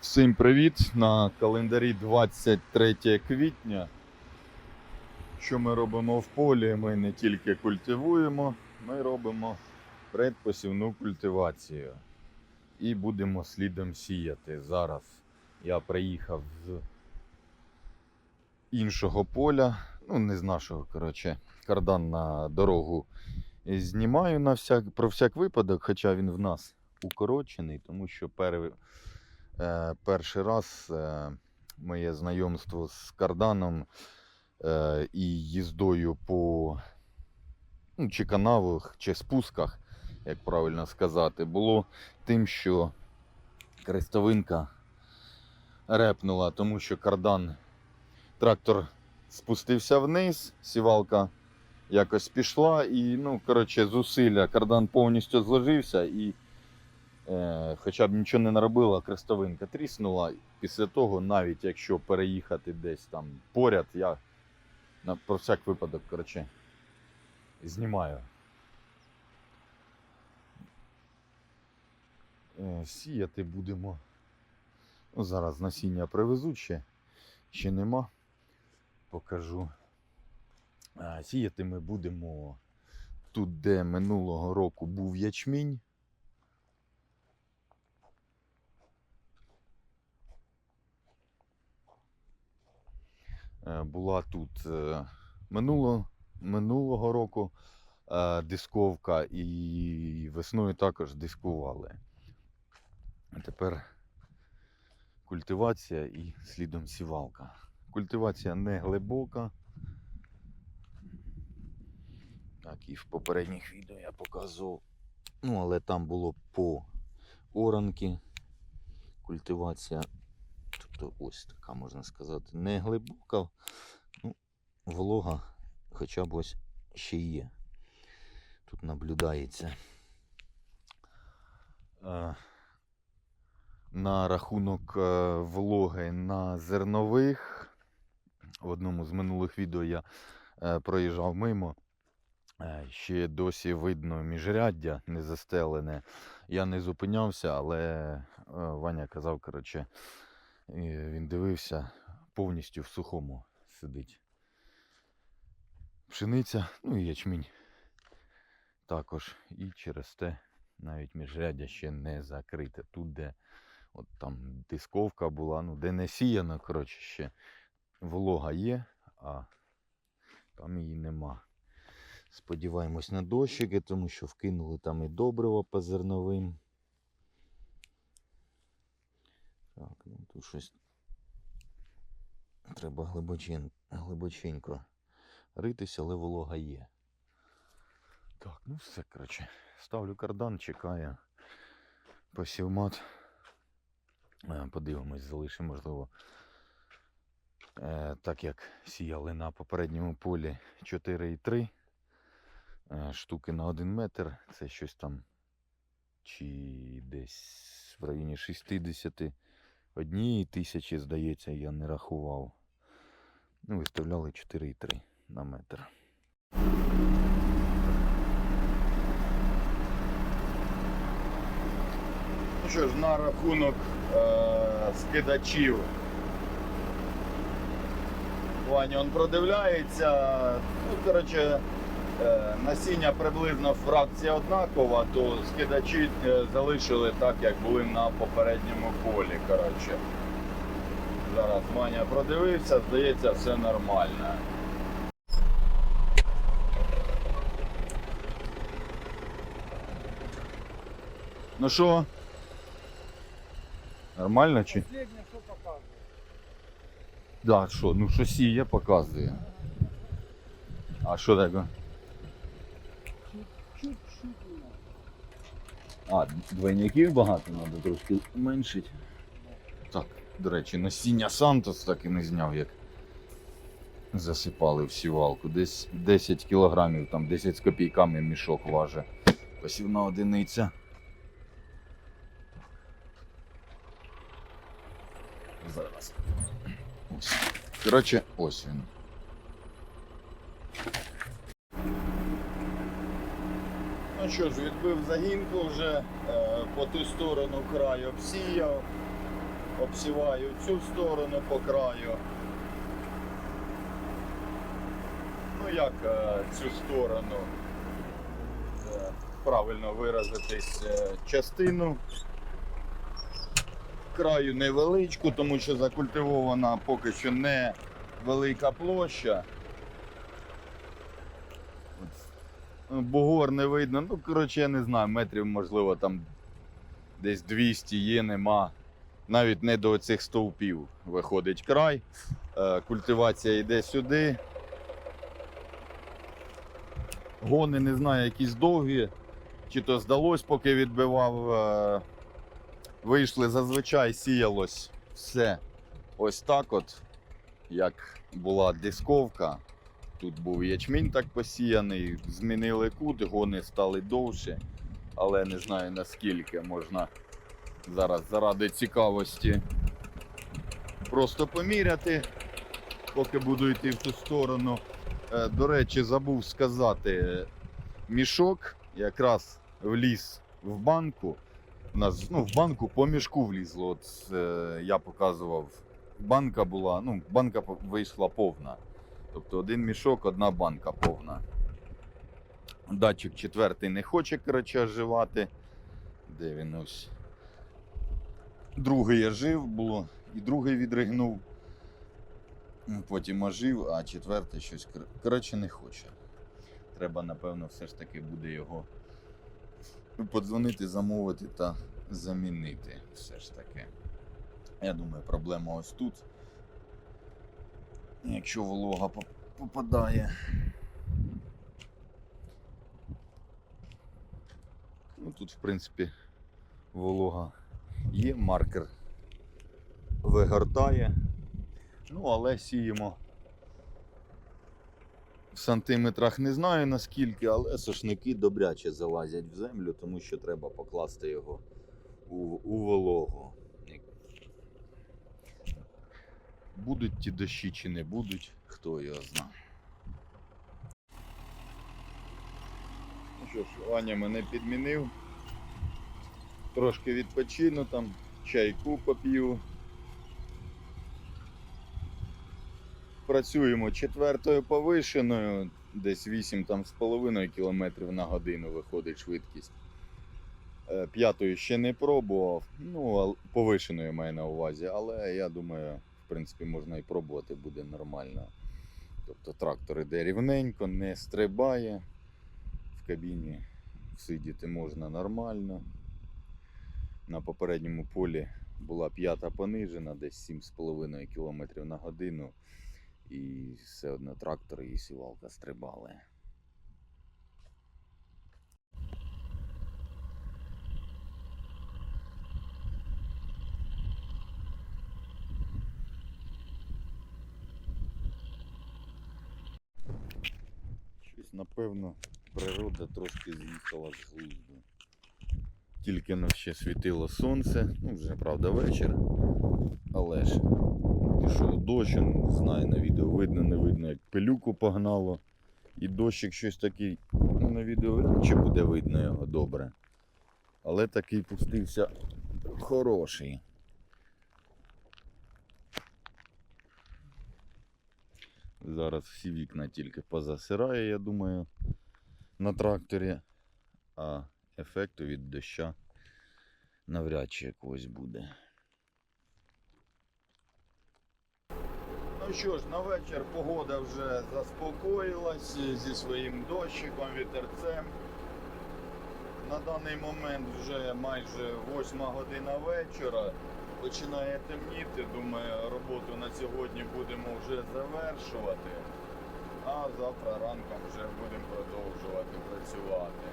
Всім привіт! На календарі 23 квітня. Що ми робимо в полі? Ми не тільки культивуємо, ми робимо предпосівну культивацію. І будемо слідом сіяти. Зараз я приїхав з іншого поля, ну не з нашого, коротше, кардан на дорогу знімаю на всяк, про всяк випадок, хоча він в нас укорочений, тому що перший перший раз е, моє знайомство з карданом е, і їздою по ну, чи канавах, чи спусках, як правильно сказати, було тим, що крестовинка репнула, тому що кардан, трактор спустився вниз, сівалка якось пішла, і, ну, коротше, зусилля, кардан повністю зложився і Е, хоча б нічого не наробила, крестовинка тріснула. Після того, навіть якщо переїхати десь там поряд, я на, про всяк випадок, коротше, знімаю. Е, сіяти будемо. Ну, зараз насіння привезуть ще, ще нема. Покажу. Е, сіяти ми будемо тут, де минулого року був ячмінь. Була тут е, минуло, минулого року е, дисковка і весною також дискували. А тепер культивація і слідом сівалка. Культивація не глибока. Так, і в попередніх відео я показував. Ну, але там було по оранки. Культивація Тобто ось така, можна сказати, не глибока, ну, волога хоча б ось ще є. Тут наблюдається. Е, На рахунок е, вологи на зернових. В одному з минулих відео я е, проїжджав мимо. Ще досі видно міжряддя не застелене. Я не зупинявся, але Ваня казав, коротше, і він дивився, повністю в сухому сидить. Пшениця, ну і ячмінь також. І через те навіть міжряддя ще не закрите. Тут, де от там дисковка була, ну де не сіяно, коротше, ще волога є, а там її нема. Сподіваємось на дощики, тому що вкинули там і добриво по зерновим. Так, ну щось треба глибочин, глибоченько ритися, але волога є. Так, ну все, коротше. Ставлю кардан, чекаю. Посівмат. Е, Подивимось, залишимо, можливо. е, Так як сіяли на попередньому полі 4,3 е, штуки на 1 метр. Це щось там чи десь в районі 60 однієї тисячі, здається, я не рахував. Ну, виставляли 4,3 на метр. Ну що ж, на рахунок е- скидачів. Ваня он продивляється. Ну, коротше, насіння приблизно фракція однакова, то скидачі е, залишили так, як були на попередньому полі. Коротше. Зараз Ваня продивився, здається, все нормально. Ну що? Нормально чи? Последнее, что показывает. Да, що, ну що сіє показує. А що таке? А, двойників багато треба трошки зменшити. Так, до речі, насіння Сантос так і не зняв, як засипали в сівалку. Десь 10 кілограмів, там 10 з копійками мішок важить. Посівна одиниця. Зараз. Ось. Коротше, ось він. Що ж, відбив загінку вже е, по ту сторону край обсіяв. обсіваю цю сторону по краю. Ну як е, цю сторону, е, правильно виразитись, частину краю невеличку, тому що закультивована поки що не велика площа. От. Ну, Бугор не видно. Ну, коротше, я не знаю, метрів, можливо, там десь 200 є, нема. Навіть не до цих стовпів виходить край. Е, Культивація йде сюди. Гони, не знаю, якісь довгі. Чи то здалось, поки відбивав. е, Вийшли зазвичай сіялось все ось так от, як була дисковка. Тут був ячмінь так посіяний, змінили кут, гони стали довші, але не знаю наскільки можна зараз заради цікавості просто поміряти, поки буду йти в ту сторону. Е, До речі, забув сказати, мішок якраз вліз в банку. У нас ну, в банку по мішку влізло. От, е, я показував, банка була, ну, банка вийшла повна. Тобто один мішок, одна банка повна. Датчик четвертий не хоче, коротше, оживати. Де він ось? Другий я жив було, і другий відригнув. Ну, Потім ожив, а четвертий щось кор- коротше не хоче. Треба, напевно, все ж таки буде його подзвонити, замовити та замінити. Все ж таки. Я думаю, проблема ось тут. Якщо волога попадає. Ну тут, в принципі, волога є, маркер вигортає. Ну, але сіємо в сантиметрах не знаю наскільки, але сошники добряче залазять в землю, тому що треба покласти його у, у вологу. Будуть ті дощі чи не будуть, хто його знає. Ну що ж, Ваня мене підмінив. Трошки відпочину там, чайку поп'ю. Працюємо четвертою повишеною, десь 8 там з половиною кілометрів на годину виходить швидкість. Е, П'ятою ще не пробував, ну, повишеною маю на увазі, але я думаю, принципі, можна і пробувати буде нормально. Тобто трактор іде рівненько, не стрибає. В кабіні сидіти можна нормально. На попередньому полі була п'ята понижена, десь 7,5 км на годину. І все одно трактор і сівалка стрибали. Щось, напевно, природа трошки з'їхала з глузду. Тільки но ще світило сонце, ну вже правда вечір. Але ж пішов дощ, не знаю, на відео видно, не видно, як пилюку погнало. І дощик щось такий, ну на відео чи буде видно його добре. Але такий пустився хороший. Зараз всі вікна тільки позасирає, я думаю, на тракторі, а ефекту від доща навряд чи якогось буде. Ну що ж, на вечір погода вже заспокоїлась зі своїм дощиком, вітерцем. На даний момент вже майже 8 година вечора. Починає темніти. Думаю, роботу на сьогодні будемо вже завершувати. А завтра ранком вже будемо продовжувати працювати.